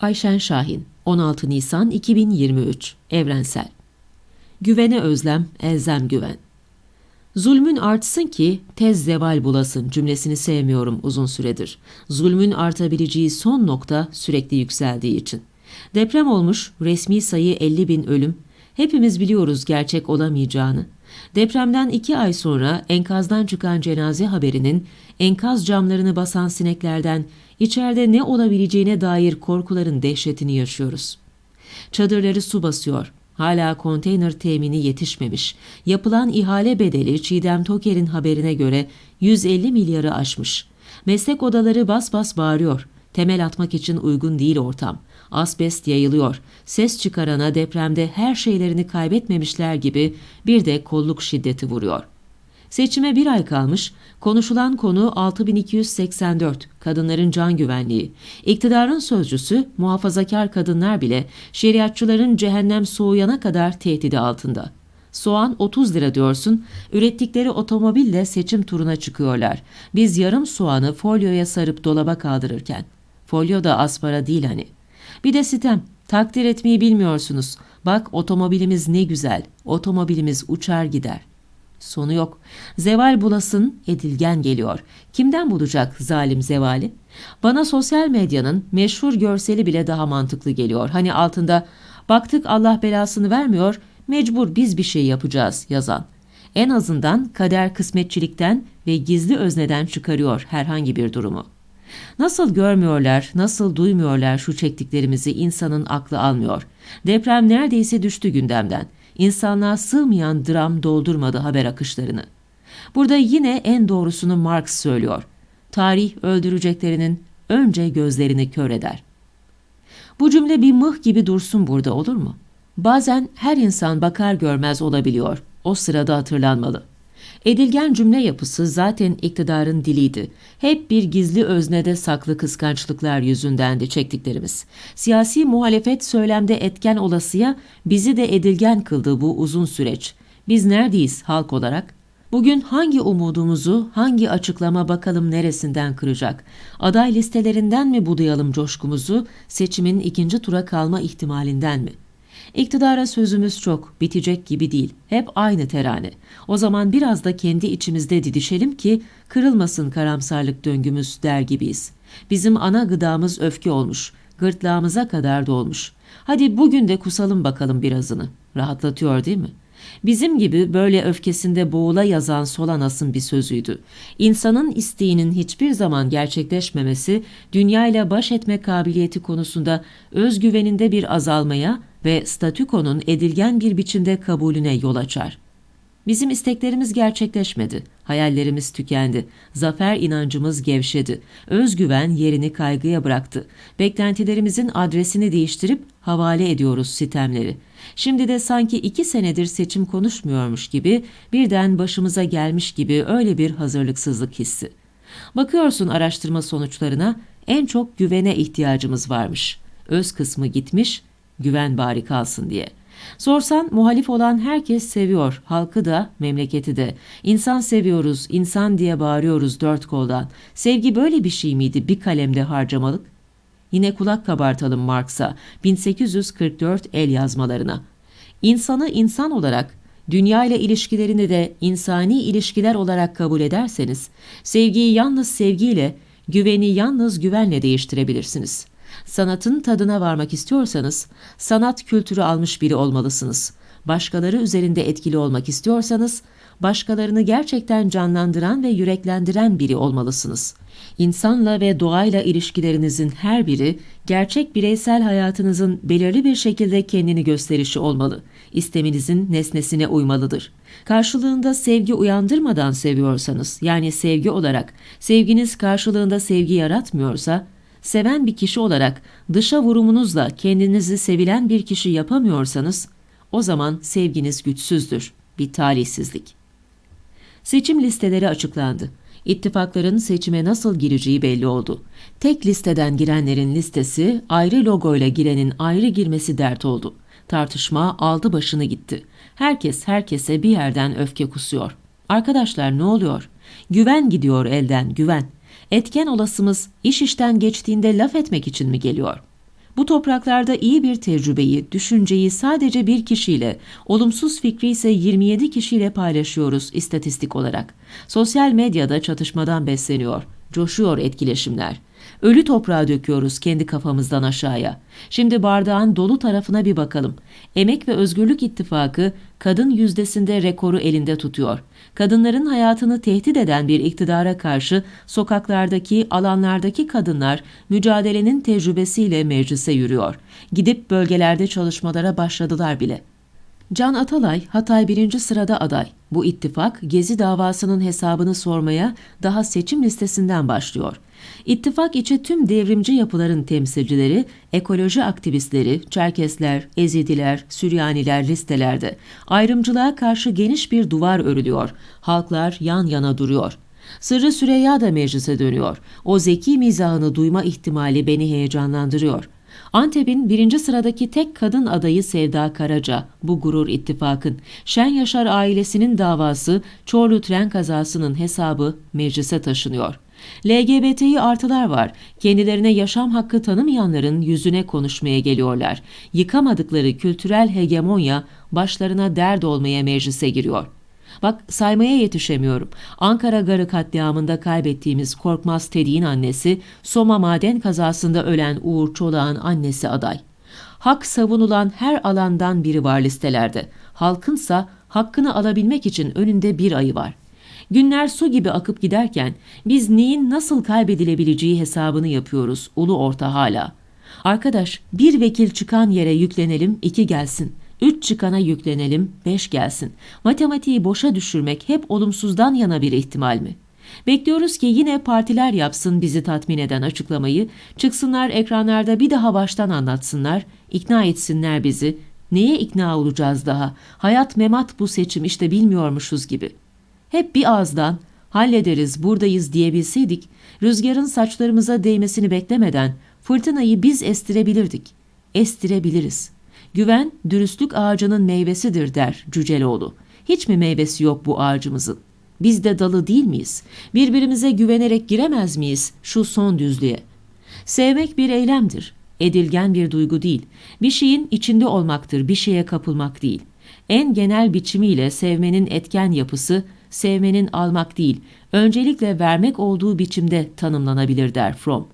Ayşen Şahin 16 Nisan 2023 Evrensel Güvene özlem, elzem güven. Zulmün artsın ki tez zeval bulasın cümlesini sevmiyorum uzun süredir. Zulmün artabileceği son nokta sürekli yükseldiği için. Deprem olmuş, resmi sayı 50 bin ölüm. Hepimiz biliyoruz gerçek olamayacağını. Depremden iki ay sonra enkazdan çıkan cenaze haberinin enkaz camlarını basan sineklerden içeride ne olabileceğine dair korkuların dehşetini yaşıyoruz. Çadırları su basıyor. Hala konteyner temini yetişmemiş. Yapılan ihale bedeli Çiğdem Toker'in haberine göre 150 milyarı aşmış. Meslek odaları bas bas bağırıyor. Temel atmak için uygun değil ortam. Asbest yayılıyor. Ses çıkarana depremde her şeylerini kaybetmemişler gibi bir de kolluk şiddeti vuruyor. Seçime bir ay kalmış, konuşulan konu 6284, kadınların can güvenliği. İktidarın sözcüsü, muhafazakar kadınlar bile şeriatçıların cehennem soğuyana kadar tehdidi altında. Soğan 30 lira diyorsun, ürettikleri otomobille seçim turuna çıkıyorlar. Biz yarım soğanı folyoya sarıp dolaba kaldırırken. Folyo da aspara değil hani. Bir de sitem, takdir etmeyi bilmiyorsunuz. Bak otomobilimiz ne güzel, otomobilimiz uçar gider.'' Sonu yok. Zeval bulasın, edilgen geliyor. Kimden bulacak zalim zevali? Bana sosyal medyanın meşhur görseli bile daha mantıklı geliyor. Hani altında baktık Allah belasını vermiyor, mecbur biz bir şey yapacağız yazan. En azından kader kısmetçilikten ve gizli özneden çıkarıyor herhangi bir durumu. Nasıl görmüyorlar, nasıl duymuyorlar şu çektiklerimizi insanın aklı almıyor. Deprem neredeyse düştü gündemden insanlığa sığmayan dram doldurmadı haber akışlarını. Burada yine en doğrusunu Marx söylüyor. Tarih öldüreceklerinin önce gözlerini kör eder. Bu cümle bir mıh gibi dursun burada olur mu? Bazen her insan bakar görmez olabiliyor. O sırada hatırlanmalı. Edilgen cümle yapısı zaten iktidarın diliydi. Hep bir gizli öznede saklı kıskançlıklar yüzündendi çektiklerimiz. Siyasi muhalefet söylemde etken olasıya bizi de edilgen kıldı bu uzun süreç. Biz neredeyiz halk olarak? Bugün hangi umudumuzu, hangi açıklama bakalım neresinden kıracak? Aday listelerinden mi budayalım coşkumuzu, seçimin ikinci tura kalma ihtimalinden mi?'' İktidara sözümüz çok, bitecek gibi değil. Hep aynı terane. O zaman biraz da kendi içimizde didişelim ki kırılmasın karamsarlık döngümüz der gibiyiz. Bizim ana gıdamız öfke olmuş. Gırtlağımıza kadar dolmuş. Hadi bugün de kusalım bakalım birazını. Rahatlatıyor değil mi?'' Bizim gibi böyle öfkesinde boğula yazan Solanas'ın bir sözüydü. İnsanın isteğinin hiçbir zaman gerçekleşmemesi, dünyayla baş etme kabiliyeti konusunda özgüveninde bir azalmaya ve statükonun edilgen bir biçimde kabulüne yol açar. Bizim isteklerimiz gerçekleşmedi, hayallerimiz tükendi, zafer inancımız gevşedi, özgüven yerini kaygıya bıraktı, beklentilerimizin adresini değiştirip havale ediyoruz sitemleri. Şimdi de sanki iki senedir seçim konuşmuyormuş gibi, birden başımıza gelmiş gibi öyle bir hazırlıksızlık hissi. Bakıyorsun araştırma sonuçlarına, en çok güvene ihtiyacımız varmış. Öz kısmı gitmiş, güven bari kalsın diye. Sorsan muhalif olan herkes seviyor, halkı da, memleketi de. İnsan seviyoruz, insan diye bağırıyoruz dört koldan. Sevgi böyle bir şey miydi bir kalemde harcamalık? Yine kulak kabartalım Marx'a, 1844 el yazmalarına. İnsanı insan olarak, dünya ile ilişkilerini de insani ilişkiler olarak kabul ederseniz, sevgiyi yalnız sevgiyle, güveni yalnız güvenle değiştirebilirsiniz.'' Sanatın tadına varmak istiyorsanız sanat kültürü almış biri olmalısınız. Başkaları üzerinde etkili olmak istiyorsanız başkalarını gerçekten canlandıran ve yüreklendiren biri olmalısınız. İnsanla ve doğayla ilişkilerinizin her biri gerçek bireysel hayatınızın belirli bir şekilde kendini gösterişi olmalı. İsteminizin nesnesine uymalıdır. Karşılığında sevgi uyandırmadan seviyorsanız, yani sevgi olarak, sevginiz karşılığında sevgi yaratmıyorsa, seven bir kişi olarak dışa vurumunuzla kendinizi sevilen bir kişi yapamıyorsanız o zaman sevginiz güçsüzdür, bir talihsizlik. Seçim listeleri açıklandı. İttifakların seçime nasıl gireceği belli oldu. Tek listeden girenlerin listesi, ayrı logoyla girenin ayrı girmesi dert oldu. Tartışma aldı başını gitti. Herkes herkese bir yerden öfke kusuyor. Arkadaşlar ne oluyor? Güven gidiyor elden, güven. Etken olasımız iş işten geçtiğinde laf etmek için mi geliyor? Bu topraklarda iyi bir tecrübeyi, düşünceyi sadece bir kişiyle, olumsuz fikri ise 27 kişiyle paylaşıyoruz istatistik olarak. Sosyal medyada çatışmadan besleniyor, coşuyor etkileşimler. Ölü toprağa döküyoruz kendi kafamızdan aşağıya. Şimdi bardağın dolu tarafına bir bakalım. Emek ve Özgürlük İttifakı kadın yüzdesinde rekoru elinde tutuyor. Kadınların hayatını tehdit eden bir iktidara karşı sokaklardaki, alanlardaki kadınlar mücadelenin tecrübesiyle meclise yürüyor. Gidip bölgelerde çalışmalara başladılar bile. Can Atalay, Hatay birinci sırada aday. Bu ittifak, Gezi davasının hesabını sormaya daha seçim listesinden başlıyor. İttifak içi tüm devrimci yapıların temsilcileri, ekoloji aktivistleri, Çerkesler, Ezidiler, Süryaniler listelerde. Ayrımcılığa karşı geniş bir duvar örülüyor. Halklar yan yana duruyor. Sırrı Süreyya da meclise dönüyor. O zeki mizahını duyma ihtimali beni heyecanlandırıyor. Antep'in birinci sıradaki tek kadın adayı Sevda Karaca, bu gurur ittifakın. Şen Yaşar ailesinin davası, Çorlu tren kazasının hesabı meclise taşınıyor. LGBTİ artılar var. Kendilerine yaşam hakkı tanımayanların yüzüne konuşmaya geliyorlar. Yıkamadıkları kültürel hegemonya başlarına dert olmaya meclise giriyor. Bak saymaya yetişemiyorum. Ankara Garı katliamında kaybettiğimiz Korkmaz Tedi'nin annesi, Soma maden kazasında ölen Uğur Çolak'ın annesi aday. Hak savunulan her alandan biri var listelerde. Halkınsa hakkını alabilmek için önünde bir ayı var. Günler su gibi akıp giderken biz neyin nasıl kaybedilebileceği hesabını yapıyoruz ulu orta hala. Arkadaş bir vekil çıkan yere yüklenelim iki gelsin. Üç çıkana yüklenelim beş gelsin. Matematiği boşa düşürmek hep olumsuzdan yana bir ihtimal mi? Bekliyoruz ki yine partiler yapsın bizi tatmin eden açıklamayı, çıksınlar ekranlarda bir daha baştan anlatsınlar, ikna etsinler bizi. Neye ikna olacağız daha? Hayat memat bu seçim işte bilmiyormuşuz gibi.'' Hep bir ağızdan hallederiz buradayız diyebilseydik, rüzgarın saçlarımıza değmesini beklemeden fırtınayı biz estirebilirdik. Estirebiliriz. Güven, dürüstlük ağacının meyvesidir der Cüceloğlu. Hiç mi meyvesi yok bu ağacımızın? Biz de dalı değil miyiz? Birbirimize güvenerek giremez miyiz şu son düzlüğe? Sevmek bir eylemdir. Edilgen bir duygu değil. Bir şeyin içinde olmaktır, bir şeye kapılmak değil. En genel biçimiyle sevmenin etken yapısı sevmenin almak değil, öncelikle vermek olduğu biçimde tanımlanabilir der Fromm.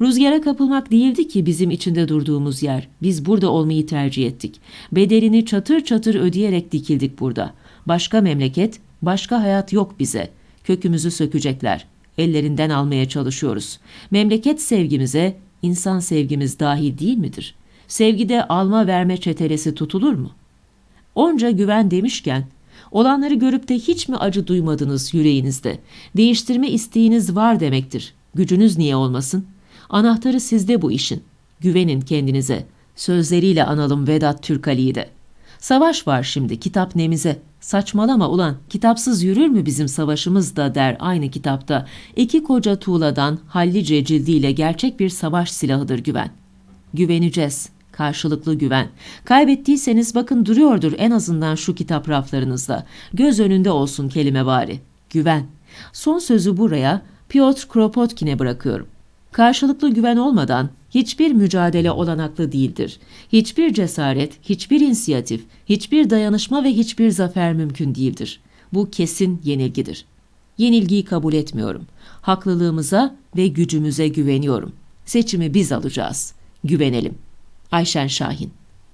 Rüzgara kapılmak değildi ki bizim içinde durduğumuz yer. Biz burada olmayı tercih ettik. Bedelini çatır çatır ödeyerek dikildik burada. Başka memleket, başka hayat yok bize. Kökümüzü sökecekler. Ellerinden almaya çalışıyoruz. Memleket sevgimize insan sevgimiz dahi değil midir? Sevgide alma verme çetelesi tutulur mu? Onca güven demişken Olanları görüp de hiç mi acı duymadınız yüreğinizde? Değiştirme isteğiniz var demektir. Gücünüz niye olmasın? Anahtarı sizde bu işin. Güvenin kendinize. Sözleriyle analım Vedat Türkali'yi de. Savaş var şimdi kitap nemize. Saçmalama ulan kitapsız yürür mü bizim savaşımız da der aynı kitapta. İki koca tuğladan hallice cildiyle gerçek bir savaş silahıdır güven. Güveneceğiz. Karşılıklı güven. Kaybettiyseniz bakın duruyordur en azından şu kitap raflarınızda. Göz önünde olsun kelime bari. Güven. Son sözü buraya Piotr Kropotkin'e bırakıyorum. Karşılıklı güven olmadan hiçbir mücadele olanaklı değildir. Hiçbir cesaret, hiçbir inisiyatif, hiçbir dayanışma ve hiçbir zafer mümkün değildir. Bu kesin yenilgidir. Yenilgiyi kabul etmiyorum. Haklılığımıza ve gücümüze güveniyorum. Seçimi biz alacağız. Güvenelim. Ayşen Şahin